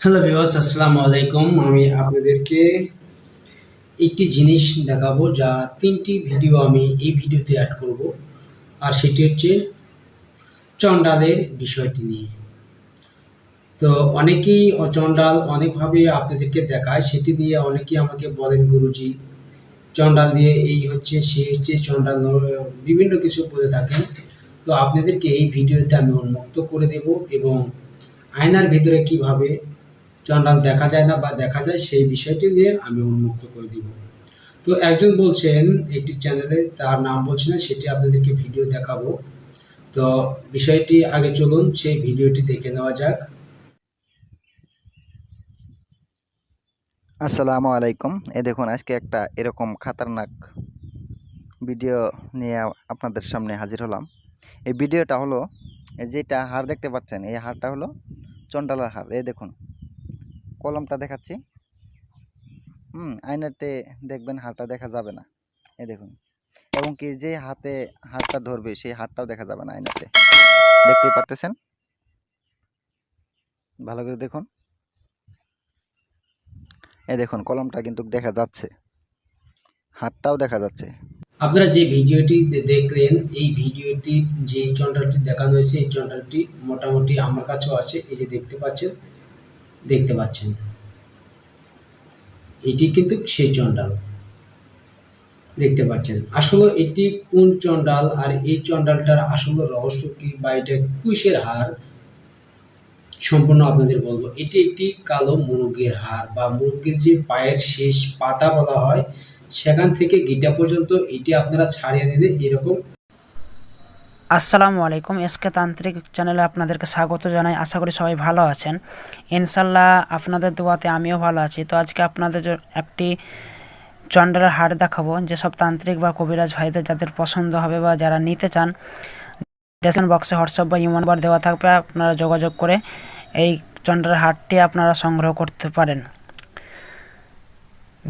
Hello viewers আসসালামু আলাইকুম আমি আপনাদেরকে একটি জিনিস দেখাবো যা তিনটি ভিডিও আমি এই ভিডিওতে অ্যাড করব। আর সেটি হচ্ছে চণ্ডালের বিষয়টি নিয়ে। তো অনেকেই চণ্ডাল অনেকভাবে আপনাদেরকে দেখায়, সেটি দিয়ে অনেকেই আমাকে বলেন, গুরুজি, চণ্ডাল দিয়ে এই হচ্ছে, সে হচ্ছে, চণ্ডাল বিভিন্ন কিছু বলে থাকেন। তো আপনাদেরকে এই ভিডিওতে আমি উন্মুক্ত করে দেব এবং আয়নার ভিতরে কীভাবে চন্ডাল দেখা যায় না বা দেখা যায়, সেই বিষয়টি নিয়ে আমি উন্মুক্ত করে দিব। তো একজন বলছেন, একটি চ্যানেলে তার নাম বলছে না সেটি আপনাদেরকে ভিডিও দেখাবো। তো বিষয়টি আগে চলুন, সেই ভিডিওটি দেখে নেওয়া যাক। আসসালামু আলাইকুম। এ দেখুন, আজকে একটা এরকম খাতারনাক ভিডিও নিয়ে আপনাদের সামনে হাজির হলাম। এই ভিডিওটা হলো যেটা হার দেখতে পাচ্ছেন, এই হারটা হলো চন্ডালার হার। এই দেখুন কলমটা দেখাচ্ছি। হুম, আয়নাতে দেখবেন হারটা দেখা যাবে না। এই দেখুন। এবং কি যে হাতে হারটা ধরবে, সেই হারটাও দেখা যাবে না আয়নাতে। দেখতেই পারতেছেন? ভালো করে দেখুন। এ দেখুন, কলমটা কিন্তু দেখা যাচ্ছে। হাতটাও দেখা যাচ্ছে। আপনারা যে ভিডিওটি দেখলেন, এই ভিডিওটি যে চন্ডালটি দেখানো হয়েছে, এই চন্ডালটি মোটামুটি আমার কাছেও আছে, এই যে দেখতে পাচ্ছেন। দেখতে পাচ্ছেন। এটি কিন্তু সেই চন্ডাল দেখতে পাচ্ছেন। আসলে এটি কোন চন্ডাল আর এই চন্ডালটার আসলে রহস্য কি বা এটা কুশের হার, সম্পূর্ণ আপনাদের বলব। এটি একটি কালো মুরগের হার বা মুরগির যে পায়ের শেষ পাতা বলা হয়, সেখান থেকে গিটা পর্যন্ত এটি আপনারা ছাড়িয়ে দিলে এরকম আসসালামু আলাইকুম। এসকে তান্ত্রিক চ্যানেলে আপনাদেরকে স্বাগত জানাই। আশা করি সবাই ভালো আছেন। ইনশাল্লাহ আপনাদের দোয়াতে আমিও ভালো আছি। তো আজকে আপনাদের একটি চন্ডালের হাট দেখাবো, যেসব তান্ত্রিক বা কবিরাজ ভাইদের যাদের পছন্দ হবে বা যারা নিতে চান। ডেসক্রিপশন বক্সে হোয়াটসঅ্যাপ বা ইমো নাম্বার দেওয়া থাকবে, আপনারা যোগাযোগ করে এই চন্ডালের হাটটি আপনারা সংগ্রহ করতে পারেন।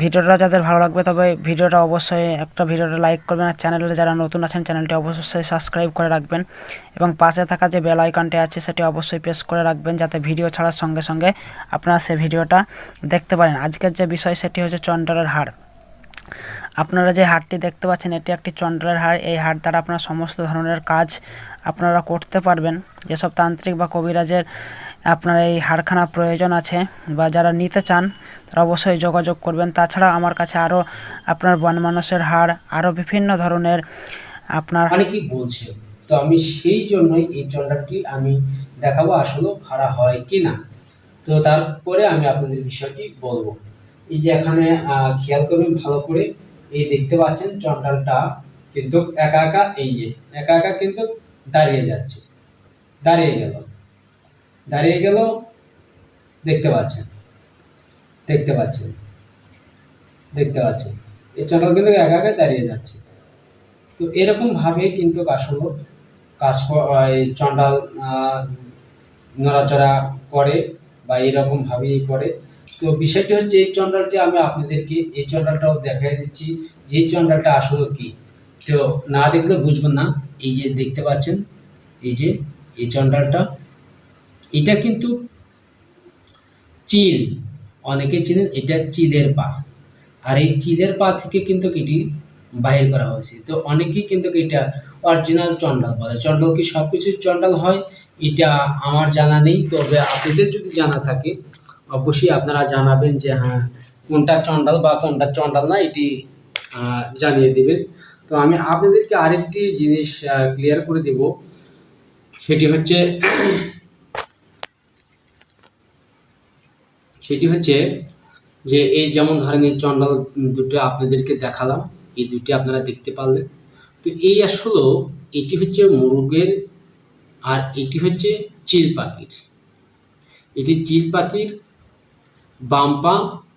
ভিডিওটা যাদের ভালো লাগবে তবে ভিডিওটা অবশ্যই একটা ভিডিওটা লাইক করবেন আর চ্যানেলে যারা নতুন আছেন, চ্যানেলটি অবশ্যই সাবস্ক্রাইব করে রাখবেন এবং পাশে থাকা যে বেল আইকনটি আছে সেটি অবশ্যই প্রেস করে রাখবেন যাতে ভিডিও ছাড়ার সঙ্গে সঙ্গে আপনারা সেই ভিডিওটা দেখতে পারেন। আজকের যে বিষয় সেটি হচ্ছে চন্ডালের হাড় আপনারা যে হাটটি দেখতে পাচ্ছেন, এটি একটি চন্ডালের হাড় এই হাড় দ্বারা আপনারা সমস্ত ধরনের কাজ আপনারা করতে পারবেন। যেসব তান্ত্রিক বা কবিরাজের আপনার এই হাড়খানা প্রয়োজন আছে বা যারা নিতে চান, তারা অবশ্যই যোগাযোগ করবেন। তাছাড়া আমার কাছে আরও আপনার বনমানসের হাড় আরও বিভিন্ন ধরনের আপনার অনেকেই বলছে, তো আমি সেই জন্যই এই চন্ডালটি আমি দেখাবো আসলে ভাড়া হয় কি না তো তারপরে আমি আপনাদের বিষয়টি বলব। এই যে এখানে খেয়াল করবেন ভালো করে। এই দেখতে পাচ্ছেন চন্ডালটা কিন্তু একা একা এই যে, একা একা কিন্তু দাঁড়িয়ে যাচ্ছে, দাঁড়িয়ে গেল দাঁড়িয়ে গেল, দেখতে পাচ্ছেন দেখতে পাচ্ছেন দেখতে পাচ্ছেন, এই চন্ডাল কিন্তু একা একা দাঁড়িয়ে যাচ্ছে। তো এরকম ভাবে কিন্তু আসলে কাজ এই চন্ডাল নড়াচড়া করে বা এরকম ভাবেই করে। তো বিষয়টি হচ্ছে এই চন্ডালটি আমি আপনাদেরকে, এই চন্ডালটাও দেখাই দিচ্ছি যে এই চন্ডালটা আসলে কি। তো না দেখলে বুঝবেন না, এই যে দেখতে পাচ্ছেন, এই যে, এই চন্ডালটা এটা কিন্তু চিল। অনেকে চিনেন, এটা চিলের পা। আর এই চিলের পা থেকে কিন্তু এটি বাহির করা হয়েছে। তো অনেকেই কিন্তু এটা অরিজিনাল চন্ডাল বলে। চন্ডাল কি সব কিছু চন্ডাল হয়, এটা আমার জানা নেই, তবে আপনাদের যদি জানা থাকে অবশ্যই আপনারা জানাবেন যে হ্যাঁ কোনটা চন্ডাল বা কোনটা চন্ডাল না, এটি জানিয়ে দেবেন। তো আমি আপনাদেরকে আরেকটি জিনিস ক্লিয়ার করে দেব। সেটি হচ্ছে সেটি হচ্ছে যে, এই যেমন ধরেন এই চন্ডাল দুটো আপনাদেরকে দেখালাম, এই দুটি আপনারা দেখতে পারলেন। তো এই আসলে, এটি হচ্ছে মুরগের আর এটি হচ্ছে চিল পাখির। এটি চিল পাখির বাম পা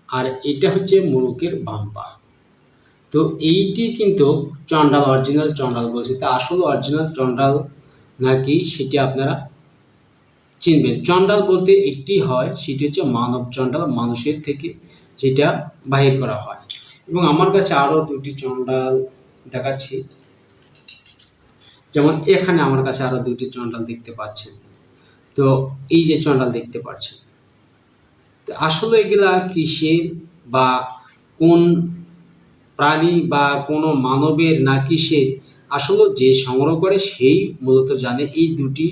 আর এটা হচ্ছে মুরগের বাম পা তো এইটি কিন্তু চন্ডাল অরিজিনাল চন্ডাল বলছে। তা আসল অরিজিনাল চন্ডাল নাকি সেটি আপনারা চিনবেন। চন্ডাল বলতে একটি হয়, সেটি হচ্ছে মানব চন্ডাল, মানুষের থেকে যেটা বাহির করা হয়। এবং আমার কাছে আরও দুটি চন্ডাল দেখাচ্ছি। যেমন এখানে আমার কাছে আরও দুটি চন্ডাল দেখতে পাচ্ছেন। তো এই যে চন্ডাল দেখতে পাচ্ছেন আসলে এগুলা কিসের বা কোন প্রাণী বা কোনো মানবের না কিসের আসলে যে সংগ্রহ করে সেই মূলত জানে এই দুটি।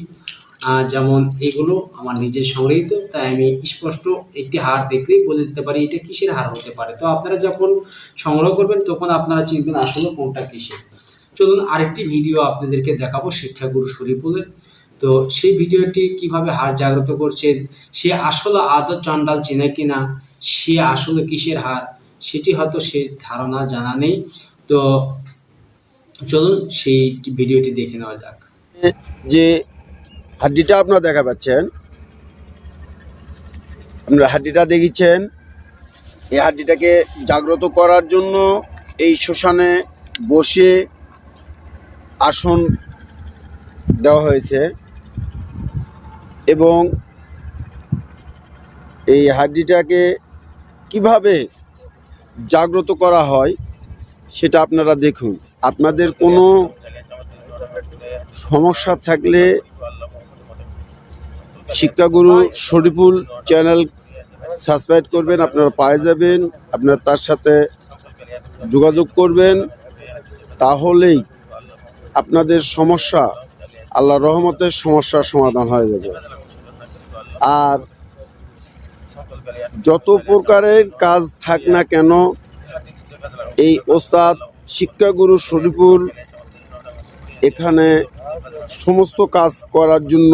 যেমন এগুলো আমার নিজের সংগৃহীত, তাই আমি স্পষ্ট একটি হার দেখলেই বলে দিতে পারি এটা কিসের হার হতে পারে। তো আপনারা যখন সংগ্রহ করবেন তখন আপনারা চিনবেন আসলে কোনটা কিসের। চলুন আরেকটি ভিডিও আপনাদেরকে দেখাবো শিক্ষাগুরু শরীফুলের। তো সেই ভিডিওটি কীভাবে হার জাগ্রত করছে সে আসলে আদৌ চন্ডাল চেনে কিনা? সে আসলে কিসের হার? সেটি হয়তো সে ধারণা জানা নেই। তো চলুন সেই ভিডিওটি দেখে নেওয়া যাক। যে হাড্ডিটা আপনারা দেখা পাচ্ছেন, আপনারা হাড্ডিটা দেখেছেন এই হাড্ডিটাকে জাগ্রত করার জন্য এই শ্মশানে বসে আসন দেওয়া হয়েছে। এবং এই হাড্ডিটাকে কীভাবে জাগ্রত করা হয় সেটা আপনারা দেখুন। আপনাদের কোনো সমস্যা থাকলে শিক্ষাগুরু শরীফুল চ্যানেল সাবস্ক্রাইব করবেন, আপনারা পায়ে যাবেন, আপনারা তার সাথে যোগাযোগ করবেন। তাহলেই আপনাদের সমস্যা আল্লাহ রহমতের সমস্যার সমাধান হয়ে যাবে। আর যত প্রকারের কাজ থাক না কেন, এই ওস্তাদ শিক্ষাগুরু শরীফুল এখানে সমস্ত কাজ করার জন্য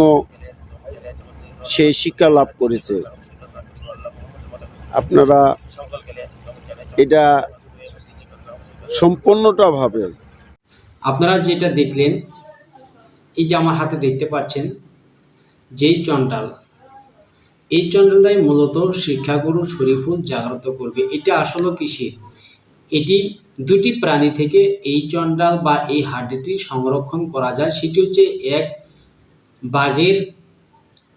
সে শিক্ষা লাভ করেছে। আপনারা এটা সম্পূর্ণটা ভাবে। আপনারা যেটা দেখলেন, এই যে আমার হাতে দেখতে পাচ্ছেন, যেই চন্ডাল এই চন্ডালটাই মূলত শিক্ষাগুরু শরীফুল জাগ্রত করবে। এটা আসলে কিসের? এটি দুটি প্রাণী থেকে এই চন্ডাল বা এই হাড্ডিটি সংরক্ষণ করা যায়। সেটি হচ্ছে এক বাঘের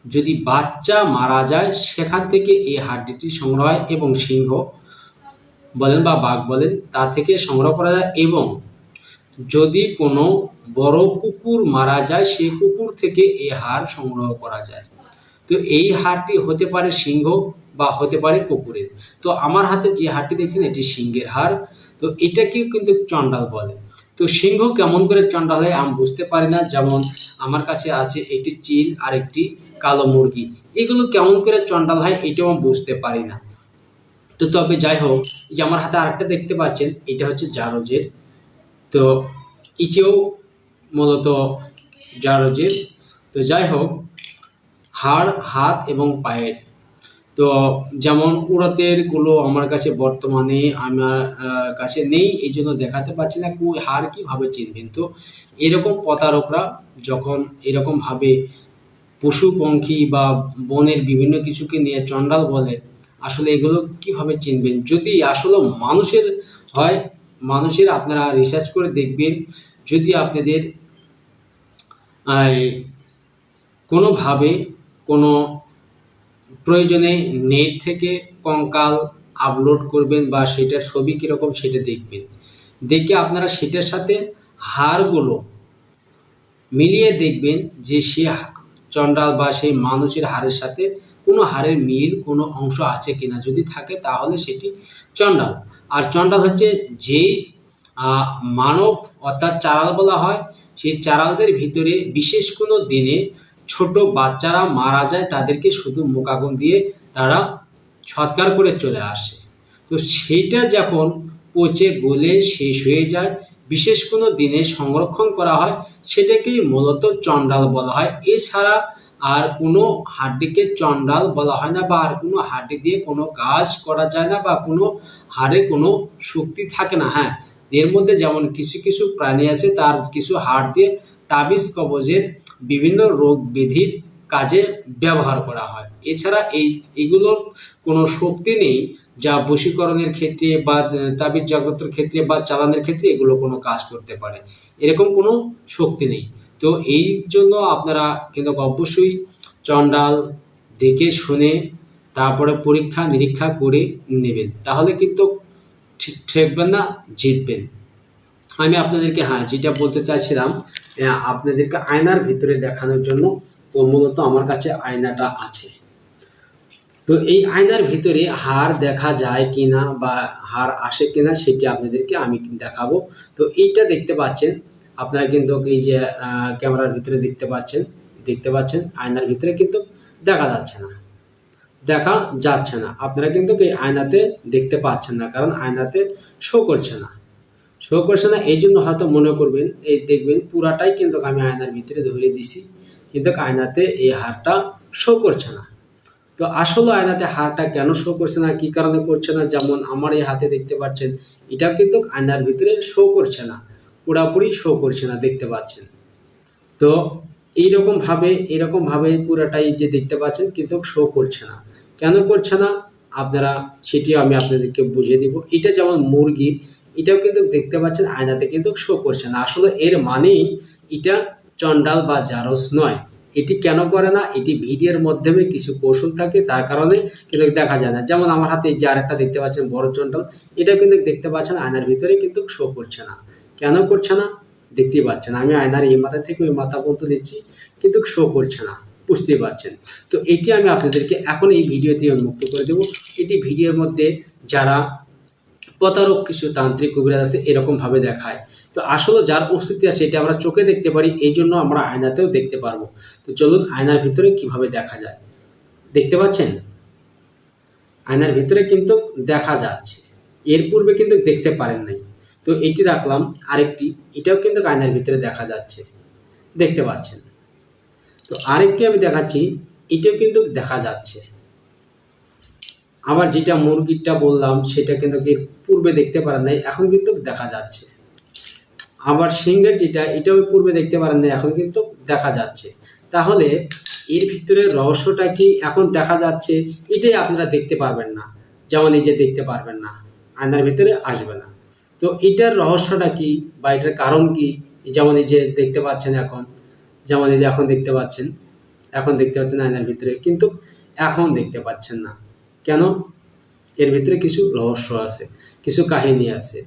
যদি বাচ্চা মারা যায়, সেখান থেকে এই হাড্ডিটি সংগ্রহ হয় এবং সিংহ বলেন বা বাঘ বলেন, তা থেকে সংগ্রহ করা যায় এবং যদি কোনো বড় কুকুর মারা যায়, সেই কুকুর থেকে এই হাড় সংগ্রহ করা যায়। তো এই হাড়টি হতে পারে সিংহ বা হতে পারে কুকুরের। তো আমার হাতে যে হাড়টি দেখছেন, এটি সিংহের হার তো এটাকেও কিন্তু চন্ডাল বলে। তো সিংহ কেমন করে চন্ডাল হয় আমি বুঝতে পারি না। যেমন আমার কাছে আছে একটি চিল আর একটি কালো মুরগি। এগুলো কেমন করে চন্ডাল হয় এটাও আমি বুঝতে পারি না। তো তবে যাই হোক যে আমার হাতে আরেকটা দেখতে পাচ্ছেন, এটা হচ্ছে জারজের। তো এটিও মূলত জারজের। তো যাই হোক হাড়, হাত এবং পায়ের। তো যেমন উড়াতেরগুলো আমার কাছে বর্তমানে আমার কাছে নেই, এই জন্য দেখাতে পাচ্ছি না কই হাড় কীভাবে চিনবেন? তো এরকম প্রতারকরা যখন এরকম ভাবে পশু, পঙ্খী বা বনের বিভিন্ন কিছুকে নিয়ে চন্ডাল বলে, আসলে এগুলো কীভাবে চিনবেন? যদি আসলে মানুষের হয়, মানুষের আপনারা রিসার্চ করে দেখবেন, যদি আপনাদের কোনোভাবে কোনো প্রয়োজনে নেট থেকে কঙ্কাল আপলোড করবেন বা সেটার ছবি কীরকম সেটা দেখবেন। দেখে আপনারা সেটার সাথে হাড়গুলো মিলিয়ে দেখবেন যে সে চন্ডাল বা সেই মানুষের হাড়ের সাথে কোনো হাড়ের মিল, কোনো অংশ আছে কিনা। যদি থাকে তাহলে সেটি চন্ডাল। আর চন্ডাল হচ্ছে যেই মানব অর্থাৎ চারাল বলা হয়, সেই চারালদের ভিতরে বিশেষ কোনো দিনে ছোট বাচ্চারা মারা যায়, তাদেরকে শুধু মুখাগুন দিয়ে তারা সৎকার করে চলে আসে। তো সেইটা যখন পচে, গলে, শেষ হয়ে যায়, বিশেষ কোনো দিনে সংরক্ষণ করা হয়, সেটাকেই মূলত চন্ডাল বলা হয়। এছাড়া আর কোনো হাড্ডিকে চন্ডাল বলা হয় না বা আর কোনো হাড্ডি দিয়ে কোনো কাজ করা যায় না বা কোনো হাড়ে কোনো শক্তি থাকে না। হ্যাঁ এর মধ্যে যেমন কিছু কিছু প্রাণী আছে, তার কিছু হাড় দিয়ে তাবিজ কবজের বিভিন্ন রোগ ব্যাধির কাজে ব্যবহার করা হয়। এছাড়া এই, এগুলোর কোনো শক্তি নেই যা বশীকরণের ক্ষেত্রে বা তাবিজ জাগ্রতের ক্ষেত্রে বা চালানের ক্ষেত্রে এগুলো কোনো কাজ করতে পারে। এরকম কোনো শক্তি নেই। তো এই জন্য আপনারা কিন্তু অবশ্যই চন্ডাল দেখে শুনে তারপরে পরীক্ষা নিরীক্ষা করে নেবেন। তাহলে কিন্তু ঠিক ঠেকবেন না, জিতবেন। আমি আপনাদেরকে হ্যাঁ যেটা বলতে চাইছিলাম আপনাদেরকে আয়নার ভিতরে দেখানোর জন্য মূলত আমার কাছে আয়নাটা আছে। তো এই আয়নার ভিতরে হার দেখা যায় কিনা বা হার আসে কিনা সেটি আপনাদেরকে আমি দেখাবো। তো এইটা দেখতে পাচ্ছেন, আপনারা কিন্তু এই যে ক্যামেরার ভিতরে দেখতে পাচ্ছেন দেখতে পাচ্ছেন, আয়নার ভিতরে কিন্তু দেখা যাচ্ছে না, দেখা যাচ্ছে না। আপনারা কিন্তু এই আয়নাতে দেখতে পাচ্ছেন না, কারণ আয়নাতে শো করছে না। শো করছে না এই জন্য হয়তো মনে করবেন, এই দেখবেন পুরাটাই কিন্তু আমি আয়নার ভিতরে ধরে দিছি। কিন্তু আয়নাতে এই হারটা শো করছে না। তো আসলে আয়নাতে হারটা কেন শো করছে না, কি কারণে করছে না, যেমন আমার এই হাতে দেখতে পাচ্ছেন এটা কিন্তু আয়নার ভিতরে শো করছে না। পুরাপুরি শো করছে না, দেখতে পাচ্ছেন। তো এইরকম ভাবে এরকম ভাবে পুরাটাই যে দেখতে পাচ্ছেন, কিন্তু শো করছে না। কেন করছে না? আপনারা, সেটিও আমি আপনাদেরকে বুঝিয়ে দিব। এটা যেমন মুরগি এটাও কিন্তু দেখতে পাচ্ছেন, আয়নাতে কিন্তু শো করছে না। আসলে এর মানেই এটা চন্ডাল বা জারস নয়। এটি কেন করে না? এটি ভিডিওর মাধ্যমে কিছু কৌশল থাকে, তার কারণে কিন্তু দেখা যায় না। যেমন আমার হাতে যে আরেকটা দেখতে পাচ্ছেন, বড় চন্ডাল এটা কিন্তু দেখতে পাচ্ছেন, আয়নার ভিতরে কিন্তু শো করছে না। কেন করছে না? দেখতেই পাচ্ছেন, আমি আয়নার এই মাথা থেকে ওই মাথা পর্যন্ত দিচ্ছি, কিন্তু শো করছে না। বুঝতেই পারছেন তো এটি আমি আপনাদেরকে এখন এই ভিডিওতে উন্মুক্ত করে দেবো। এটি ভিডিওর মধ্যে যারা প্রতারক কিছু তান্ত্রিক কবিরাজ আছে, এরকমভাবে দেখায়। তো আসলে যার অস্তিত্ব আছে এটা আমরা চোখে দেখতে পারি, এই জন্য আমরা আয়নাতেও দেখতে পারব। তো চলুন আয়নার ভিতরে কীভাবে দেখা যায়। দেখতে পাচ্ছেন? আয়নার ভিতরে কিন্তু দেখা যাচ্ছে। এর পূর্বে কিন্তু দেখতে পারেন নাই। তো এটি রাখলাম, আরেকটি, এটাও কিন্তু আয়নার ভিতরে দেখা যাচ্ছে। দেখতে পাচ্ছেন? তো আরেকটি আমি দেখাচ্ছি, এটাও কিন্তু দেখা যাচ্ছে। আবার যেটা মুরগিটা বললাম, সেটা কিন্তু এর পূর্বে দেখতে পারেন নাই, এখন কিন্তু দেখা যাচ্ছে। আবার সিংহের যেটা, এটাও পূর্বে দেখতে পারেন নাই, এখন কিন্তু দেখা যাচ্ছে। তাহলে এর ভিতরে রহস্যটা কি এখন দেখা যাচ্ছে, এটাই আপনারা দেখতে পারবেন না, যেমন এই যে দেখতে পারবেন না, আয়নার ভিতরে আসবে না। তো এটার রহস্যটা কি বা এটার কারণ কি? যেমন এই যে দেখতে পাচ্ছেন এখন, যেমন এই যে এখন দেখতে পাচ্ছেন, এখন দেখতে পাচ্ছেন আয়নার ভিতরে, কিন্তু এখন দেখতে পাচ্ছেন না। কেন? এর ভিতরে কিছু রহস্য আছে, কিছু কাহিনী আছে।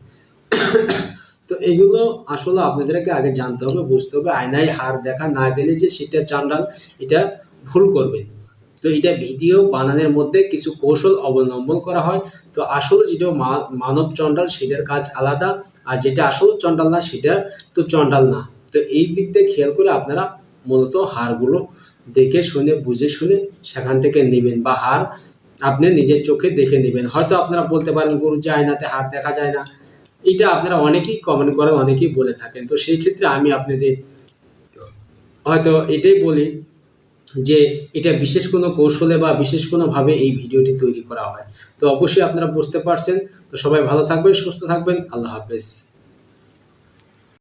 তো এগুলো আসলে আপনাদেরকে আগে জানতে হবে, বুঝতে হবে। আয়নায় হার দেখা না গেলে যে সেটা চান্ডাল, এটা ভুল করবেন তো এটা ভিডিও বানানোর মধ্যে কিছু কৌশল অবলম্বন করা হয়। তো আসলে যেটা মানব চন্ডাল সেটার কাজ আলাদা। আর যেটা আসলে চন্ডাল না, সেটা তো চন্ডাল না। তো এই দিক দিয়ে খেয়াল করে আপনারা মূলত হারগুলো দেখে শুনে, বুঝে শুনে সেখান থেকে নেবেন। বা হার আপনি নিজের চোখে দেখে নেবেন। হয়তো আপনারা বলতে পারেন, গুরু যে আয়নাতে হাত দেখা যায় না। এটা আপনারা অনেকেই কমেন্ট করেন অনেকেই বলে থাকেন। তো সেই ক্ষেত্রে আমি আপনাদের হয়তো এটাই বলি যে, এটা বিশেষ কোনো কৌশলে বা বিশেষ কোনোভাবে এই ভিডিওটি তৈরি করা হয়। তো অবশ্যই আপনারা বুঝতে পারছেন। তো সবাই ভালো থাকবেন, সুস্থ থাকবেন। আল্লাহ হাফেজ।